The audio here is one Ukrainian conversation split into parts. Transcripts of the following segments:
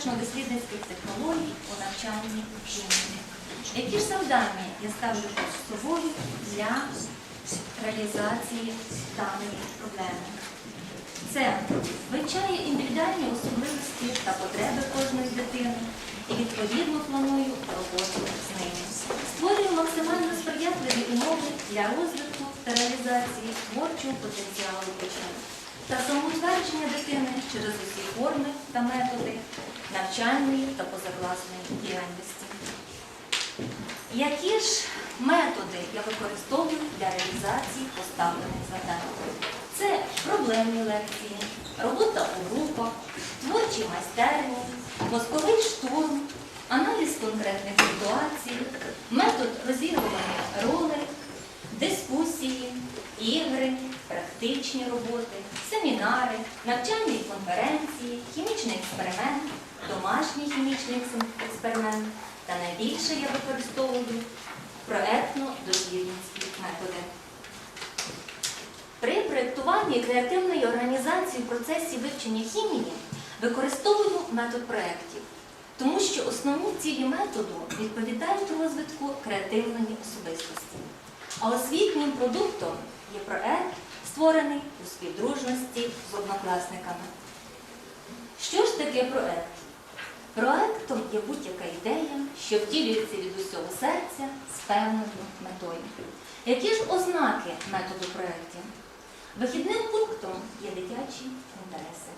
проєктно-дослідницьких технологій у навчанні хімії. Які ж завдання я ставлю перед собою для реалізації даної проблеми? Це вивчає індивідуальні особливості та потреби кожної дитини і відповідно планую роботу з ними. Створює максимально сприятливі умови для розвитку та реалізації творчого потенціалу учнів та самоутвердження дитини через усі форми та методи навчальної та позакласної діяльності. Які ж методи я використовую для реалізації поставлених завдань? Це проблемні лекції, робота у групах, творчі майстерні, мозковий штурм, аналіз конкретних ситуацій, метод розігрування ролей, дискусії, ігри, практичні роботи, семінари, навчальні конференції, хімічний експеримент, домашній хімічний експеримент та найбільше я використовую проектно-дослідницькі методи. При проєктуванні креативної організації в процесі вивчення хімії використовую метод проєктів, тому що основні цілі методу відповідають розвитку креативної особистості. А освітнім продуктом є проєкт, створений у співдружності з однокласниками. Що ж таке проєкт? Проектом є будь-яка ідея, що втілюється від усього серця з певною метою. Які ж ознаки методу проєктів? Вихідним пунктом є дитячі інтереси.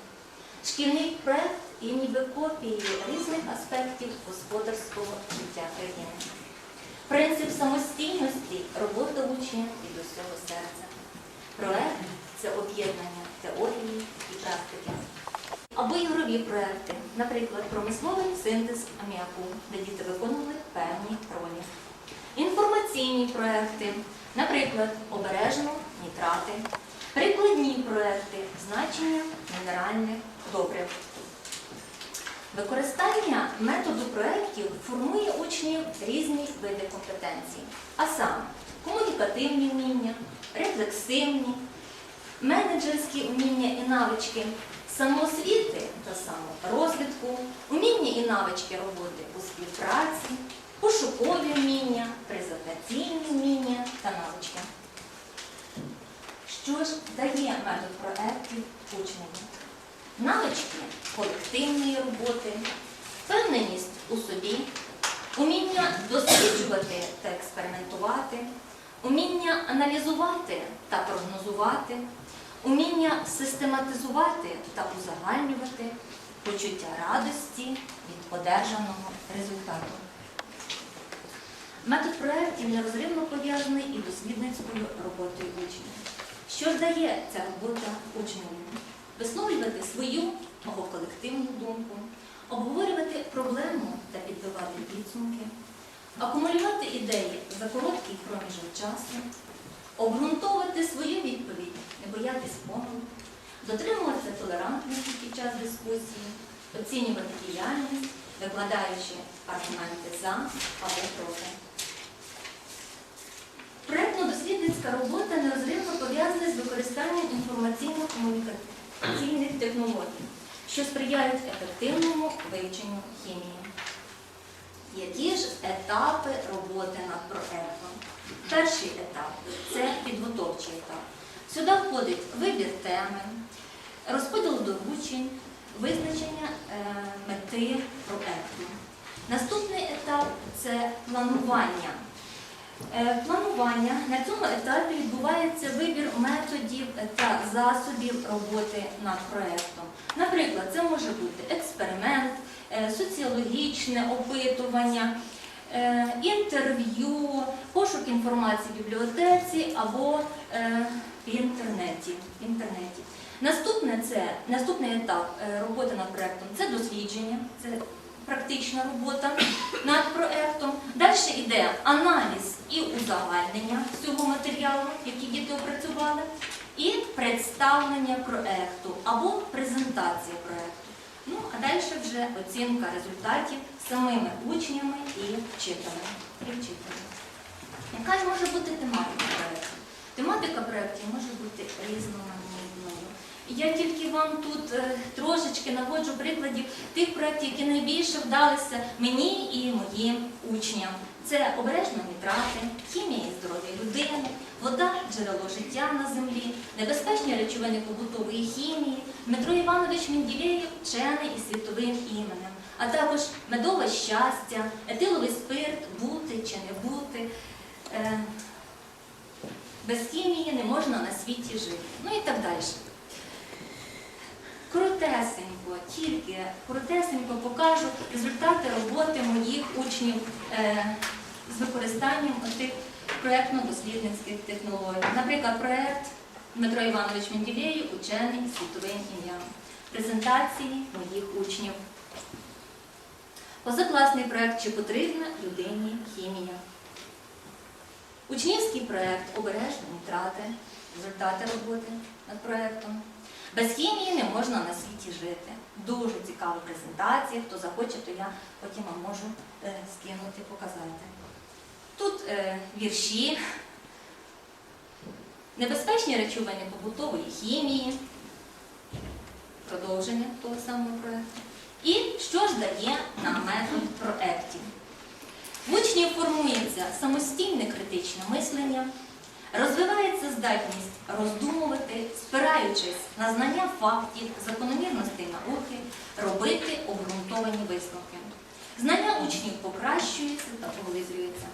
Шкільний проєкт є ніби копії різних аспектів господарського життя країни. Принцип самостійності робота учня від усього серця. Проєкт це об'єднання теорії і практики. Або ігрові проекти, наприклад, промисловий синтез аміаку, де діти виконували певні ролі. Інформаційні проекти, наприклад, обережно нітрати, прикладні проекти, значення мінеральних добрив. Використання методу проєктів формує учнів різні види компетенцій, а саме комунікативні вміння, рефлексивні, менеджерські вміння і навички, самоосвіти та саморозвитку, уміння і навички роботи у співпраці, пошукові вміння, презентаційні вміння та навички. Що ж дає метод проєктів учневі? Навички колективної роботи, впевненість у собі, уміння досліджувати та експериментувати, уміння аналізувати та прогнозувати, уміння систематизувати та узагальнювати, почуття радості від одержаного результату. Метод проєктів нерозривно пов'язаний і дослідницькою роботою учнів. Що дає ця робота учневі? Висловлювати свою або колективну думку, обговорювати проблему та підбивати підсумки, акумулювати ідеї за короткий проміжок часу, обґрунтовувати свою відповідь, не боятись помилок, дотримуватися толерантності під час дискусії, оцінювати діяльність, викладаючи аргументи за або проти. Проєктно-дослідницька робота нерозривно пов'язана з використанням інформаційно-комунікаційних технологій, що сприяють ефективному вивченню хімії. Які ж етапи роботи над проєктом? Перший етап це підготовчий етап. Сюди входить вибір теми, розподіл доручень, визначення е, мети проєкту. Наступний етап це планування. Е, Планування на цьому етапі відбувається вибір методів та засобів роботи над проєктом. Наприклад, це може бути експеримент, е, соціологічне опитування, інтерв'ю, пошук інформації в бібліотеці або е, в інтернеті. інтернеті. Наступне це, наступний етап е, роботи над проєктом це дослідження, це практична робота над проєктом. Далі йде аналіз і узагальнення цього матеріалу, який діти опрацювали, і представлення проєкту або презентація проєкту. Ну, а далі вже оцінка результатів самими учнями і вчителями. Яка ж може бути тематика проєкту? Тематика проєктів може бути різноманітною. Я тільки вам тут е, трошечки наводжу прикладів тих проєктів, які найбільше вдалися мені і моїм учням. Це обережно нітрати, хімія і здоров'я людини, вода, джерело життя на землі, небезпечні речовини побутової хімії, Дмитро Іванович Менділеєв вчений із світовим іменем, а також медове щастя, етиловий спирт, бути чи не бути. Е, без хімії не можна на світі жити. Ну і так далі. Коротесенько, тільки коротесенько покажу результати роботи моїх учнів е, з використанням тих проєктно-дослідницьких технологій. Наприклад, проєкт Дмитро Іванович Менділеєв, учений світовим ім'ям. Презентації моїх учнів. Позакласний проєкт Чи потрібна людині хімія. Учнівський проєкт Обережні нітрати, результати роботи над проєктом. Без хімії не можна на світі жити. Дуже цікава презентація. Хто захоче, то я потім вам можу е, скинути, показати. Тут е, вірші, небезпечні речовини побутової хімії, продовження того самого проєкту. І що ж дає нам метод проєктів? В учнів формується самостійне критичне мислення, розвивається здатність роздумувати, спираючись на знання фактів, закономірностей науки, робити обґрунтовані висновки. Знання учнів покращуються та поглиблюються.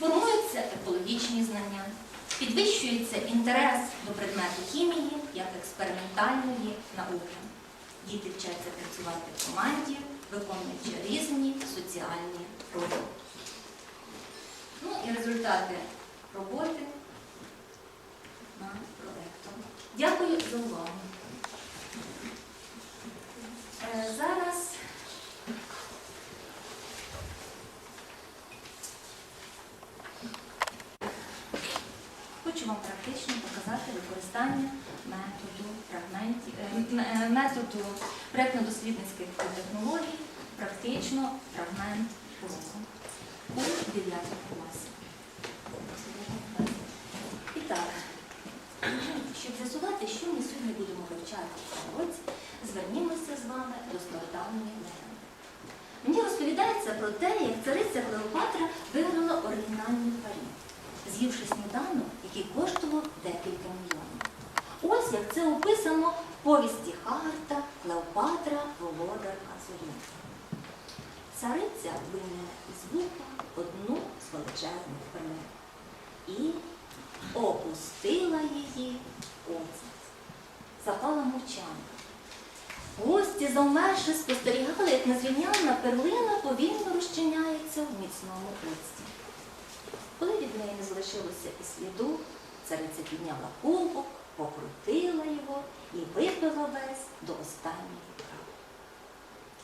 Формуються екологічні знання, підвищується інтерес до предмету хімії як експериментальної науки. Діти вчаться працювати в команді, виконуючи різні соціальні ролі. Ну і результати роботи над проектом. Дякую за увагу. Е, Зараз хочу вам практично показати використання методу е, е, методу проєктно-дослідницьких технологій, практично фрагмент уроку у 9 класі. І так, щоб з'ясувати, що ми сьогодні будемо вивчати в цьому році, звернімося з вами до стародавньої легенди. Мені розповідається про те, як цариця Клеопатра виграла оригінальний парі, з'ївши сніданок, який коштував декілька мільйонів. Ось як це описано в повісті Харта Клеопатра Володарка Зорі. Цариця вийняла із вуха одну з величезних перлин і опустила її оцет. Запала мовчанка. Гості, завмерши, спостерігали, як незвільняна перлина повільно розчиняється в міцному оцті. Коли від неї не залишилося і сліду, цариця підняла кубок, покрутила його і випила весь до останньої краплі.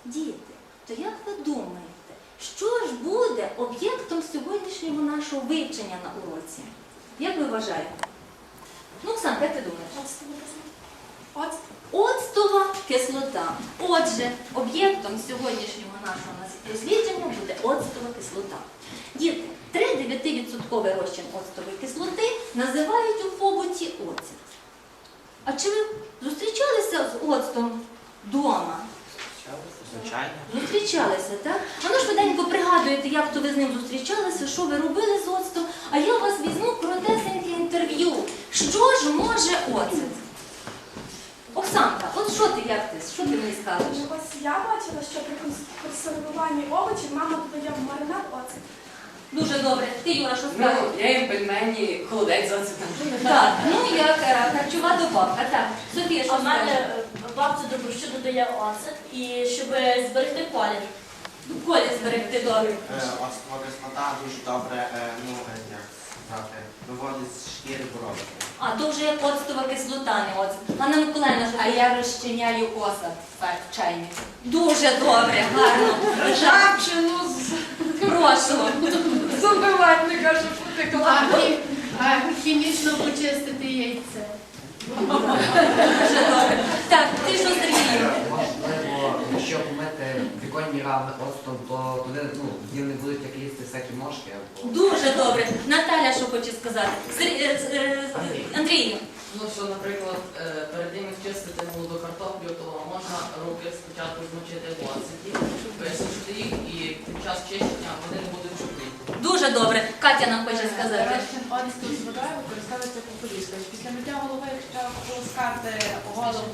Діти, то як ви думаєте, що ж буде об'єктом сьогоднішнього нашого вивчення на уроці? Як ви вважаєте? Ну, Оксан, як ти думаєш? От Оцтова кислота. Отже, об'єктом сьогоднішнього нашого дослідження буде оцтова кислота. Діти, 3-9% розчин оцтової кислоти називають у побуті оцет. А чи ви зустрічалися з оцтом вдома? Звичайно. Зустрічалися, так? А ну швиденько пригадуєте, як то ви з ним зустрічалися, що ви робили з оцтом, а я у вас візьму коротесеньке інтерв'ю. Що ж може оцет? Оксанка, от що ти як ти? Що ти мені скажеш? ну, ось я бачила, що при конс- консервуванні овочів мама додає в маринад оцет. Дуже добре. Ти, Юра, що Ну, скажеш? я їм пельмені, холодець за це там. Так, ну як е, харчова добавка. Так, Софія, що А в мене скажеш? е, бабця до борщу додає оцет, і щоб зберегти колір. Колі зберегти добре. Оцтова кислота дуже добре, е, ну, е, як сказати, виводить з шкіри бородки. А то вже як оцтова кислота, не оцет. Ганна Миколаївна, що А ти? я розчиняю осад в чайник. Дуже добре, гарно. Жабчину Прошу. Забивати, не каже, А, потекла. хі- а хімічно почистити яйце. Дуже добре. Так, ти що, Сергію? Можливо, якщо помити віконні рами оцтом, то туди ну, в не будуть як лізти всякі мошки. Або... Дуже добре. Наталя, що хоче сказати? Сер- е, е, е, Андрію, Ну що, наприклад, е, перед тим як чистити молоду картоплю, то можна руки спочатку змочити в оцеті, висушити їх і під час чищення вони не будуть. Дуже добре. Катя нам хоче сказати. Оцту з водою використовується популістом. Після миття голови, якщо полоскати голову,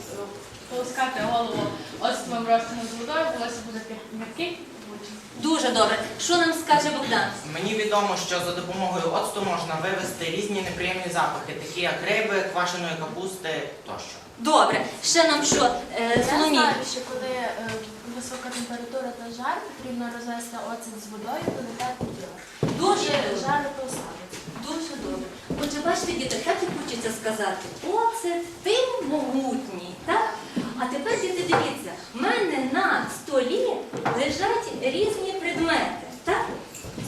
полоскати голову оцтом розчином з водою, волосся буде м'який. Дуже добре. Що нам скаже Богдан? Мені відомо, що за допомогою оцту можна вивести різні неприємні запахи, такі як риби, квашеної капусти тощо. Добре. Ще нам що? Е, Я Соломія. знаю, що коли е, висока температура та жар, потрібно розвести оцет з водою, додати тіло. Дуже І добре. Дуже добре. Отже, бачите, діти, так і хочеться сказати, оце ти могутній, так? А тепер, діти, дивіться, в мене на столі лежать різні предмети, так?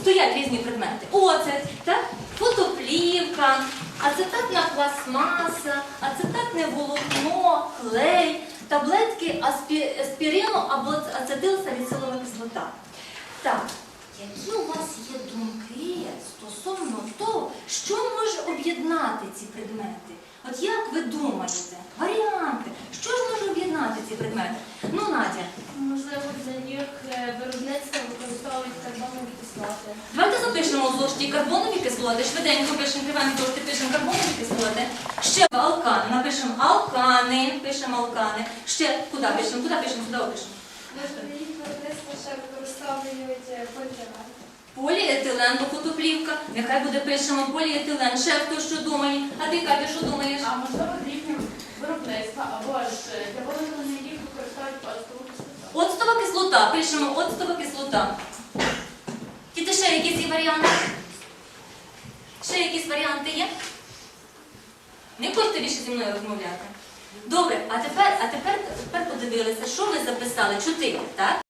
Стоять різні предмети. Оцет, так? Фотоплівка, ацетатна пластмаса, ацетатне волокно, клей, таблетки аспі- аспірину або ацетилсаліцилова кислота. Так, які у вас є думки стосовно того, що може об'єднати ці предмети? От як ви думаєте? Варіанти, що ж може об'єднати ці предмети? Ну, Надя, Можливо, для їх е, виробництва використовують карбонові кислоти. давайте запишемо у зошиті карбонові кислоти, швиденько пишемо кривами зошити, пишемо карбонові кислоти. Ще алкани, напишемо алкани, пишемо алкани. Ще куди пишемо, куди пишемо, куди пишемо? Їх виробництва ще використовують поліетилен. Поліетилен, бо. Нехай буде пишемо поліетилен. Ще хто що думає? А ти, Катя, що думаєш? А можливо, рівнем виробництва або ж е, для виготовлення їх використовують оцтову кислоту. Оцтова кислота. Пишемо оцтова кислота. Діти, ще якісь є варіанти? Ще якісь варіанти є? Не хочете більше зі мною розмовляти? Добре, а тепер, а тепер, тепер подивилися, що ви записали? Чотири, так?